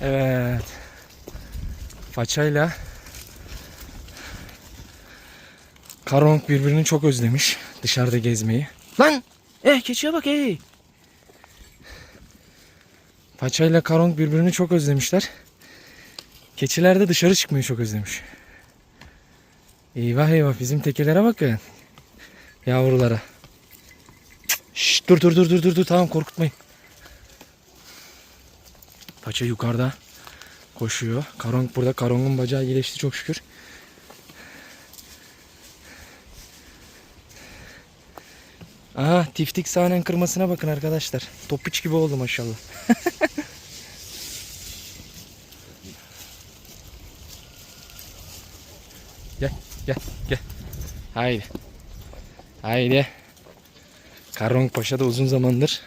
Evet. Façayla Karong birbirini çok özlemiş dışarıda gezmeyi. Lan! Eh keçiye bak ey! Paçayla Karong birbirini çok özlemişler. Keçiler de dışarı çıkmayı çok özlemiş. Eyvah eyvah bizim tekelere bakın. Yavrulara. Şşt, dur dur dur dur dur tamam korkutmayın. Paça yukarıda koşuyor. Karong burada. Karong'un bacağı iyileşti çok şükür. Aha tiftik sahnen kırmasına bakın arkadaşlar. Topiç gibi oldu maşallah. gel gel gel. Haydi. Haydi. Karong Paşa da uzun zamandır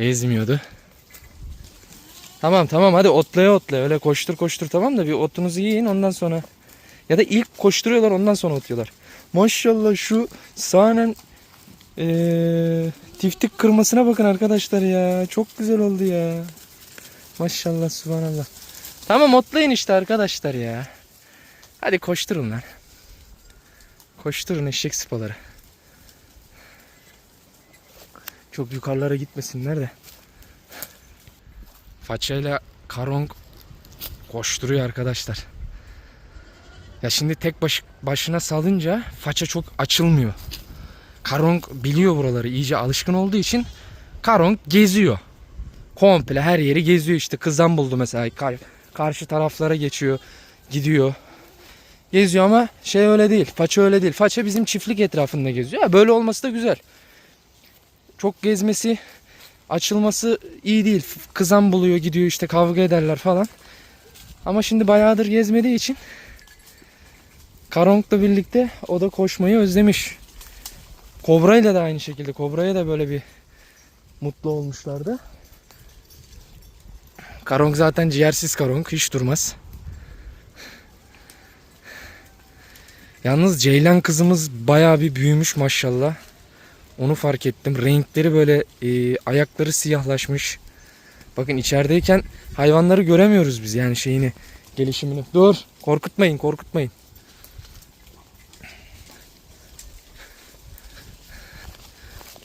gezmiyordu. Tamam tamam hadi otlaya otlaya öyle koştur koştur tamam da bir otunuzu yiyin ondan sonra. Ya da ilk koşturuyorlar ondan sonra otuyorlar. Maşallah şu sahnen eee, tiftik kırmasına bakın arkadaşlar ya. Çok güzel oldu ya. Maşallah subhanallah. Tamam otlayın işte arkadaşlar ya. Hadi koşturun lan. Koşturun eşek sıpaları. Çok yukarılara gitmesinler de. Façayla Karong koşturuyor arkadaşlar. Ya şimdi tek baş, başına salınca faça çok açılmıyor. Karong biliyor buraları iyice alışkın olduğu için Karong geziyor. Komple her yeri geziyor işte. Kızdan buldu mesela. Kar- karşı taraflara geçiyor. Gidiyor. Geziyor ama şey öyle değil. Faça öyle değil. Faça bizim çiftlik etrafında geziyor. Ya böyle olması da güzel. Çok gezmesi, açılması iyi değil. Kızan buluyor, gidiyor işte kavga ederler falan. Ama şimdi bayağıdır gezmediği için Karong'la birlikte o da koşmayı özlemiş. Kobra ile de aynı şekilde. Kobra'ya da böyle bir mutlu olmuşlardı. Karong zaten ciğersiz karong. Hiç durmaz. Yalnız Ceylan kızımız bayağı bir büyümüş maşallah. Onu fark ettim. Renkleri böyle e, ayakları siyahlaşmış. Bakın içerideyken hayvanları göremiyoruz biz yani şeyini gelişimini. Dur korkutmayın korkutmayın.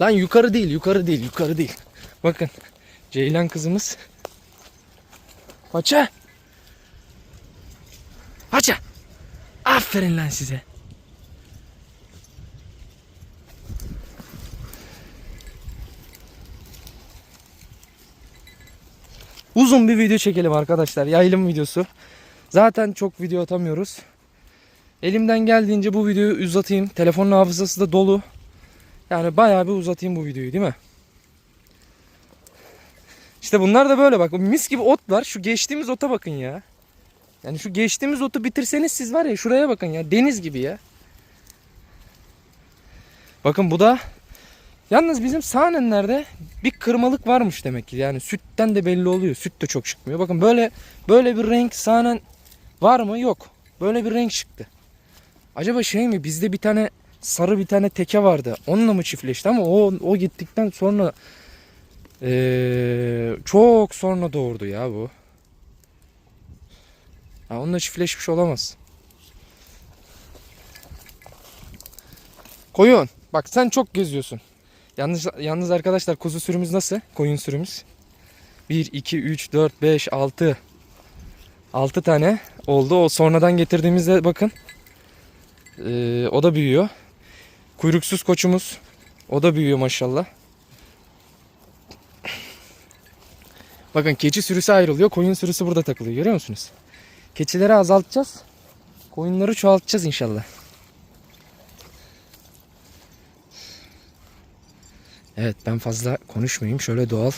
Lan yukarı değil yukarı değil yukarı değil. Bakın Ceylan kızımız. Paça. Paça. Aferin lan size. Uzun bir video çekelim arkadaşlar. Yaylım videosu. Zaten çok video atamıyoruz. Elimden geldiğince bu videoyu uzatayım. Telefonun hafızası da dolu. Yani bayağı bir uzatayım bu videoyu değil mi? İşte bunlar da böyle bak. Mis gibi ot var. Şu geçtiğimiz ota bakın ya. Yani şu geçtiğimiz otu bitirseniz siz var ya şuraya bakın ya. Deniz gibi ya. Bakın bu da Yalnız bizim sahnenlerde bir kırmalık varmış demek ki. Yani sütten de belli oluyor. Süt de çok çıkmıyor. Bakın böyle böyle bir renk sahnen var mı? Yok. Böyle bir renk çıktı. Acaba şey mi? Bizde bir tane sarı bir tane teke vardı. Onunla mı çiftleşti ama o o gittikten sonra eee, çok sonra doğurdu ya bu. Ha, onunla çiftleşmiş olamaz. Koyun. Bak sen çok geziyorsun. Yalnız, yalnız arkadaşlar kuzu sürümüz nasıl? Koyun sürümüz. 1, 2, 3, 4, 5, 6. 6 tane oldu. O sonradan getirdiğimizde bakın. Ee, o da büyüyor. Kuyruksuz koçumuz. O da büyüyor maşallah. Bakın keçi sürüsü ayrılıyor. Koyun sürüsü burada takılıyor. Görüyor musunuz? Keçileri azaltacağız. Koyunları çoğaltacağız inşallah. Evet ben fazla konuşmayayım. Şöyle doğal.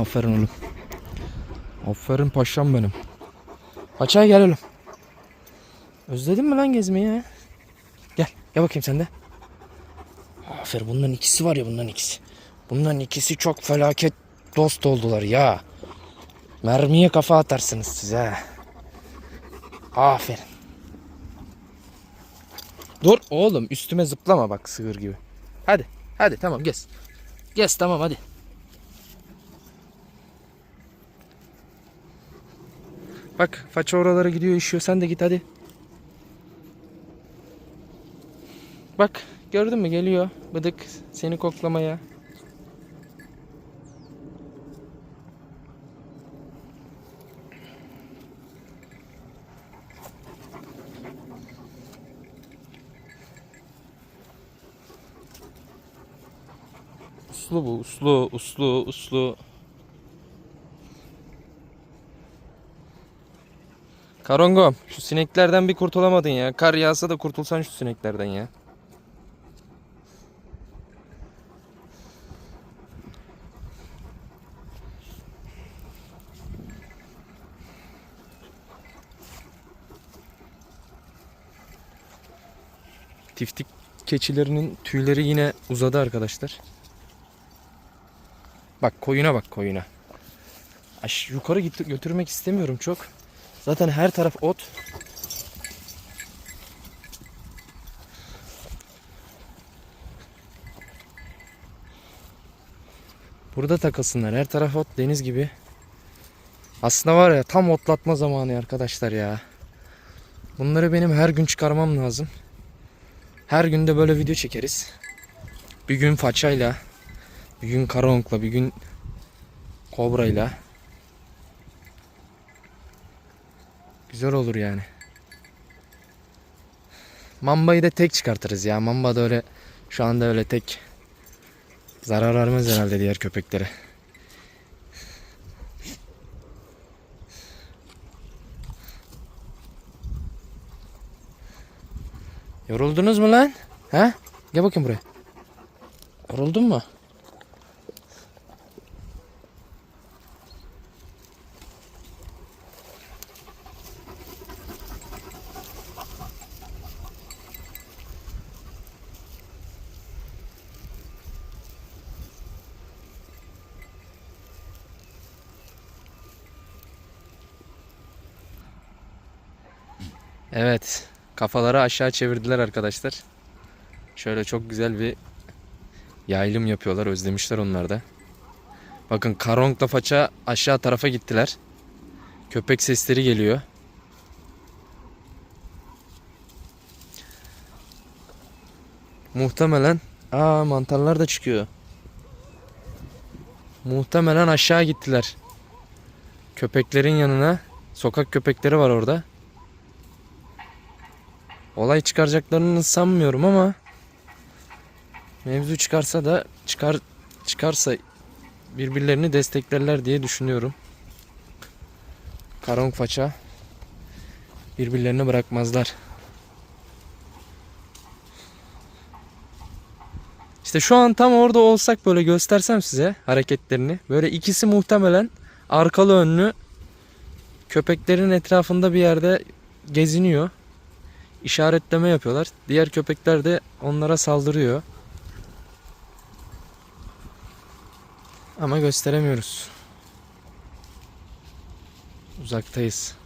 Aferin oğlum. Aferin paşam benim. Paçaya gel oğlum. Özledin mi lan gezmeyi ha? Gel. Gel bakayım sen de. Aferin bunların ikisi var ya bunların ikisi. Bunların ikisi çok felaket dost oldular ya. Mermiye kafa atarsınız siz ha. Aferin. Dur oğlum üstüme zıplama bak sığır gibi. Hadi hadi tamam gez. Gez tamam hadi. Bak faça oralara gidiyor işiyor sen de git hadi. Bak gördün mü geliyor bıdık seni koklamaya. Uslu bu uslu uslu uslu. Karongom şu sineklerden bir kurtulamadın ya. Kar yağsa da kurtulsan şu sineklerden ya. Tiftik keçilerinin tüyleri yine uzadı arkadaşlar. Bak koyuna bak koyuna. Aş yukarı git götürmek istemiyorum çok. Zaten her taraf ot. Burada takılsınlar. Her taraf ot deniz gibi. Aslında var ya tam otlatma zamanı arkadaşlar ya. Bunları benim her gün çıkarmam lazım. Her günde böyle video çekeriz. Bir gün façayla, bir gün karaonkla, bir gün kobrayla. Güzel olur yani. Mambayı da tek çıkartırız ya. Mamba da öyle şu anda öyle tek zarar vermez herhalde diğer köpeklere. Yoruldunuz mu lan? Ha? Gel bakayım buraya. Yoruldun mu? Evet. Kafaları aşağı çevirdiler arkadaşlar. Şöyle çok güzel bir yaylım yapıyorlar. Özlemişler onlar da. Bakın karonkla faça aşağı tarafa gittiler. Köpek sesleri geliyor. Muhtemelen aa mantarlar da çıkıyor. Muhtemelen aşağı gittiler. Köpeklerin yanına sokak köpekleri var orada. Olay çıkaracaklarını sanmıyorum ama mevzu çıkarsa da çıkar çıkarsa birbirlerini desteklerler diye düşünüyorum. Karong faça birbirlerini bırakmazlar. İşte şu an tam orada olsak böyle göstersem size hareketlerini. Böyle ikisi muhtemelen arkalı önlü köpeklerin etrafında bir yerde geziniyor işaretleme yapıyorlar. Diğer köpekler de onlara saldırıyor. Ama gösteremiyoruz. Uzaktayız.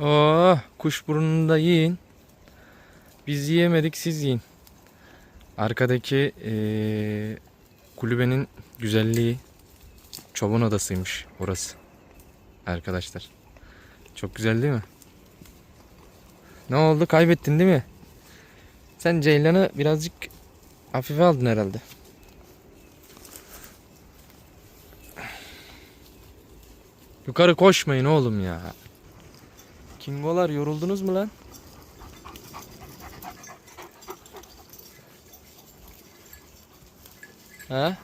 Oh, kuş burnunda yiyin. Biz yiyemedik siz yiyin. Arkadaki eee, kulübenin güzelliği çoban odasıymış orası arkadaşlar. Çok güzel değil mi? Ne oldu? Kaybettin değil mi? Sen Ceylan'ı birazcık hafife aldın herhalde. Yukarı koşmayın oğlum ya. Kingolar yoruldunuz mu lan? Ha?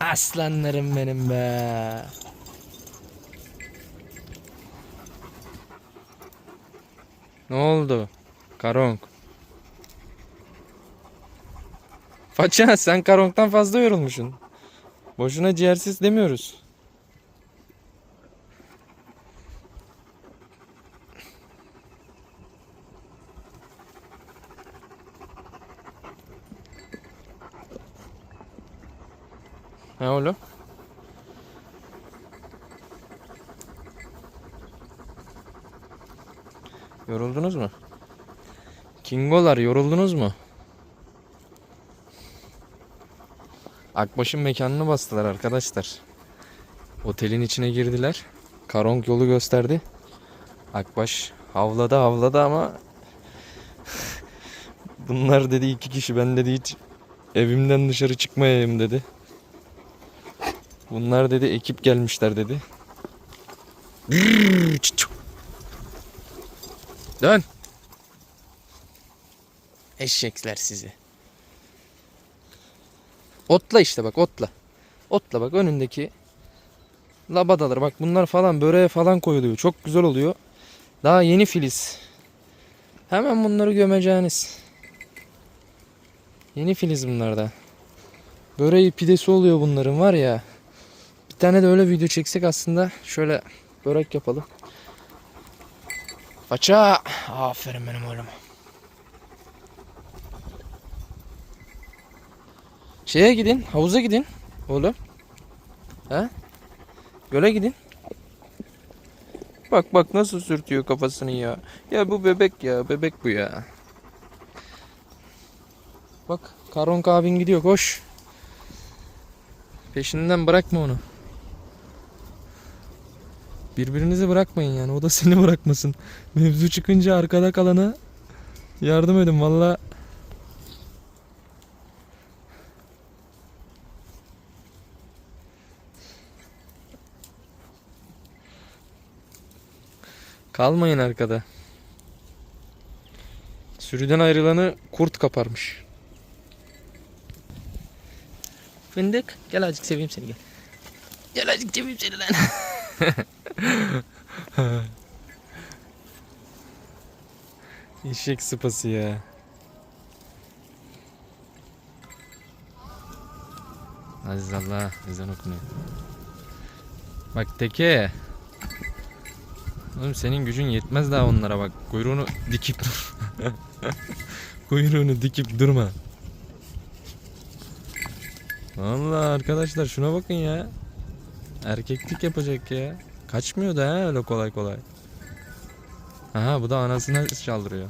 Aslanlarım benim be. Ne oldu? Karong. Paça sen karonktan fazla yorulmuşsun. Boşuna ciğersiz demiyoruz. Ne oğlum? Yoruldunuz mu? Kingolar yoruldunuz mu? Akbaş'ın mekanını bastılar arkadaşlar. Otelin içine girdiler. Karonk yolu gösterdi. Akbaş havladı havladı ama bunlar dedi iki kişi ben dedi hiç evimden dışarı çıkmayayım dedi. Bunlar dedi ekip gelmişler dedi. Dön. Eşekler sizi. Otla işte bak otla. Otla bak önündeki labadalar bak bunlar falan böreğe falan koyuluyor. Çok güzel oluyor. Daha yeni filiz. Hemen bunları gömeceğiniz. Yeni filiz bunlar da. Böreği pidesi oluyor bunların var ya. Bir tane de öyle video çeksek aslında şöyle börek yapalım. Paça. Aferin benim oğluma. Şeye gidin, havuza gidin oğlum. Ha? Göle gidin. Bak bak nasıl sürtüyor kafasını ya. Ya bu bebek ya, bebek bu ya. Bak Karonk abin gidiyor koş. Peşinden bırakma onu. Birbirinizi bırakmayın yani. O da seni bırakmasın. Mevzu çıkınca arkada kalana yardım edin valla. Kalmayın arkada. Sürüden ayrılanı kurt kaparmış. Fındık gel azıcık seveyim seni gel. Gel azıcık seveyim seni lan. Eşek sıpası ya. Aziz Allah ezan okunuyor. Bak teke. Oğlum senin gücün yetmez daha onlara bak. Kuyruğunu dikip dur. Kuyruğunu dikip durma. Vallahi arkadaşlar şuna bakın ya. Erkeklik yapacak ya. Kaçmıyor da ha öyle kolay kolay. Aha bu da anasına çaldırıyor.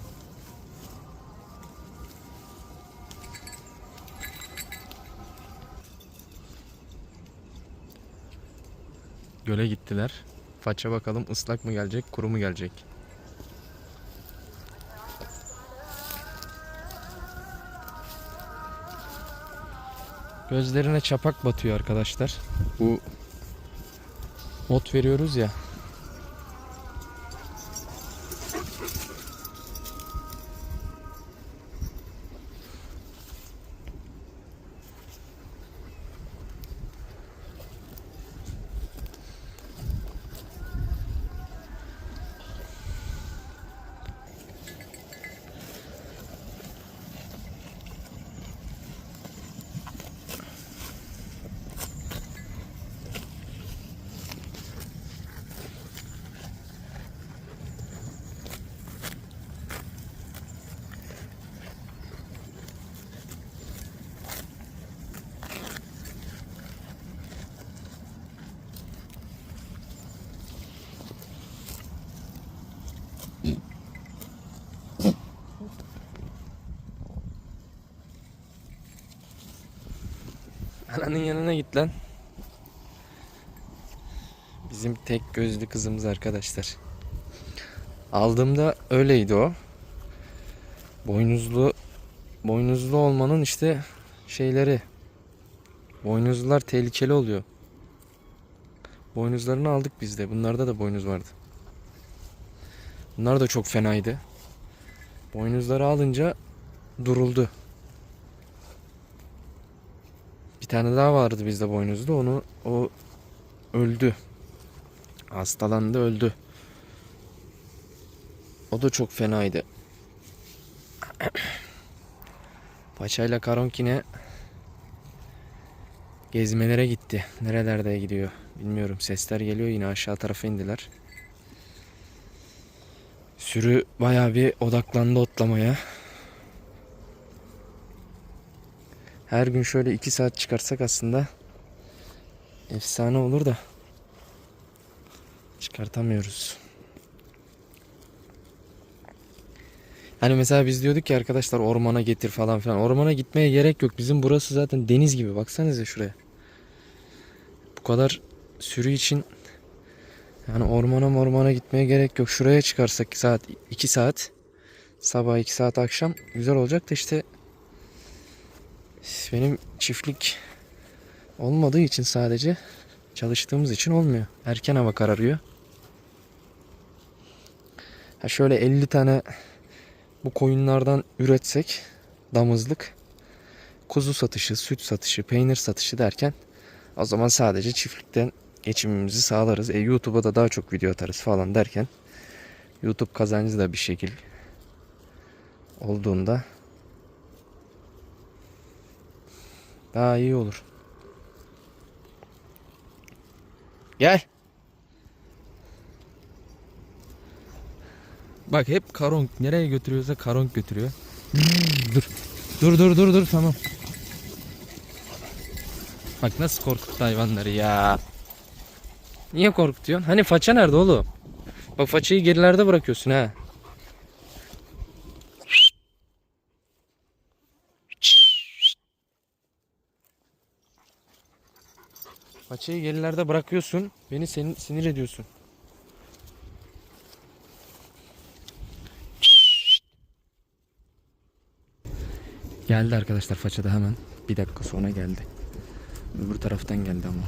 Göle gittiler. Faça bakalım ıslak mı gelecek, kuru mu gelecek? Gözlerine çapak batıyor arkadaşlar. Bu ot veriyoruz ya. Ananın yanına git lan. Bizim tek gözlü kızımız arkadaşlar. Aldığımda öyleydi o. Boynuzlu boynuzlu olmanın işte şeyleri. Boynuzlular tehlikeli oluyor. Boynuzlarını aldık biz de. Bunlarda da boynuz vardı. Bunlar da çok fenaydı. Boynuzları alınca duruldu. Bir tane daha vardı bizde boynuzlu. Onu o öldü. Hastalandı, öldü. O da çok fenaydı. Paçayla Karonkine gezmelere gitti. Nerelerde gidiyor bilmiyorum. Sesler geliyor yine aşağı tarafa indiler. Sürü bayağı bir odaklandı otlamaya. Her gün şöyle 2 saat çıkarsak aslında efsane olur da çıkartamıyoruz. Hani mesela biz diyorduk ki arkadaşlar ormana getir falan filan. Ormana gitmeye gerek yok. Bizim burası zaten deniz gibi. Baksanıza şuraya. Bu kadar sürü için yani ormana ormana gitmeye gerek yok. Şuraya çıkarsak saat 2 saat sabah 2 saat akşam güzel olacak da işte benim çiftlik olmadığı için sadece çalıştığımız için olmuyor. Erken hava kararıyor. Ha şöyle 50 tane bu koyunlardan üretsek damızlık kuzu satışı, süt satışı, peynir satışı derken o zaman sadece çiftlikten geçimimizi sağlarız. E YouTube'a da daha çok video atarız falan derken YouTube kazancı da bir şekil olduğunda daha iyi olur. Gel. Bak hep karonk nereye götürüyorsa karonk götürüyor. dur. Dur dur dur dur tamam. Bak nasıl korkuttu hayvanları ya. Niye korkutuyorsun? Hani faça nerede oğlum? Bak façayı gerilerde bırakıyorsun ha. Façayı gerilerde bırakıyorsun. Beni senin sinir ediyorsun. Geldi arkadaşlar façada hemen. Bir dakika sonra geldi. Öbür taraftan geldi ama.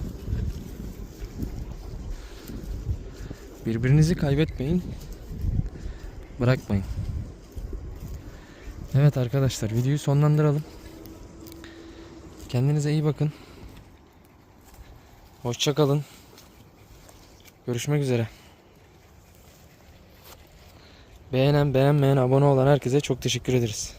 Birbirinizi kaybetmeyin. Bırakmayın. Evet arkadaşlar videoyu sonlandıralım. Kendinize iyi bakın. Hoşça kalın. Görüşmek üzere. Beğenen beğenmeyen abone olan herkese çok teşekkür ederiz.